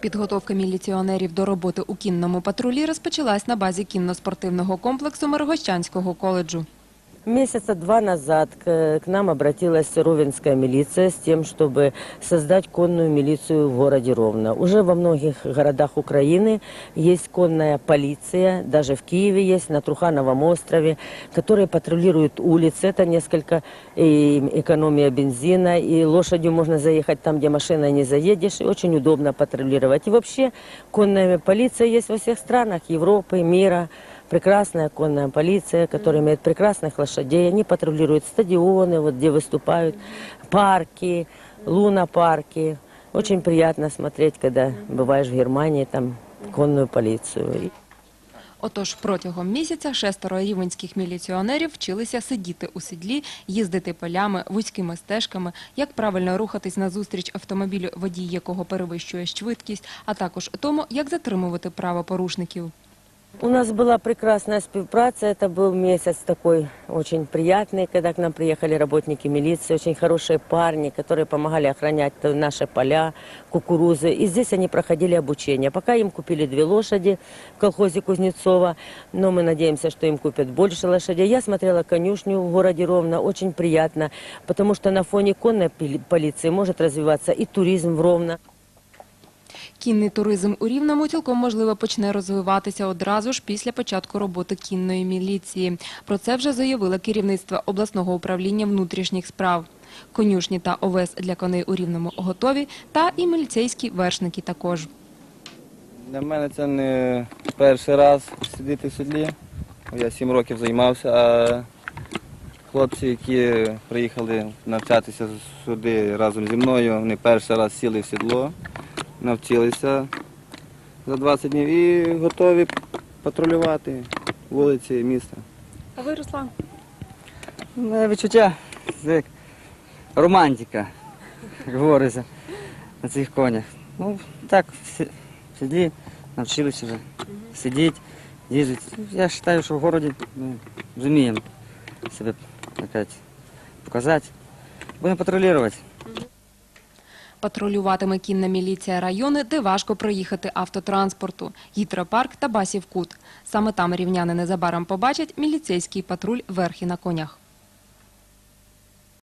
Підготовка міліціонерів до роботи у кінному патрулі розпочалась на базі кінно-спортивного комплексу Миргощанського коледжу. Месяца два назад к, к нам обратилась Ровенская милиция с тем, чтобы создать конную милицию в городе Ровно. Уже во многих городах Украины есть конная полиция, даже в Киеве есть, на Трухановом острове, которые патрулируют улицы. Это несколько и экономия бензина, и лошадью можно заехать там, где машиной не заедешь, и очень удобно патрулировать. И вообще конная полиция есть во всех странах Европы, мира. Прекрасная конная полиция, которая имеет прекрасных лошадей. Они патрулируют стадионы, вот где выступают, парки, лунопарки. Очень приятно смотреть, когда бываешь в Германии, там конную полицию. Отож, протягом місяця шестеро рівенських міліціонерів вчилися сидіти у сідлі, їздити полями, вузькими стежками, як правильно рухатись назустріч автомобілю, водій якого перевищує швидкість, а також тому, як затримувати правопорушників. У нас была прекрасная співпраця. Это был месяц такой очень приятный, когда к нам приехали работники милиции, очень хорошие парни, которые помогали охранять наши поля, кукурузы. И здесь они проходили обучение. Пока им купили две лошади в колхозе Кузнецова, но мы надеемся, что им купят больше лошадей. Я смотрела конюшню в городе Ровно, очень приятно, потому что на фоне конной пили- полиции может развиваться и туризм в Ровно. Кінний туризм у Рівному цілком можливо почне розвиватися одразу ж після початку роботи кінної міліції. Про це вже заявило керівництво обласного управління внутрішніх справ. Конюшні та овес для коней у Рівному готові, та і міліцейські вершники також. Для мене це не перший раз сидіти в седлі. Я сім років займався, а хлопці, які приїхали навчатися сюди разом зі мною, вони перший раз сіли в сідло, навчилися за 20 днів і готові патрулювати вулиці міста. А ви, Руслан? Ну, відчуття, як романтика, як говориться, на цих конях. Ну, так, в сідлі навчилися вже сидіти, їздити. Я вважаю, що в городі ми зуміємо себе показати. Будемо патрулювати. Патрулюватиме кінна міліція райони, де важко проїхати автотранспорту – Гідропарк та Басів Кут. Саме там рівняни незабаром побачать міліцейський патруль верхи на конях.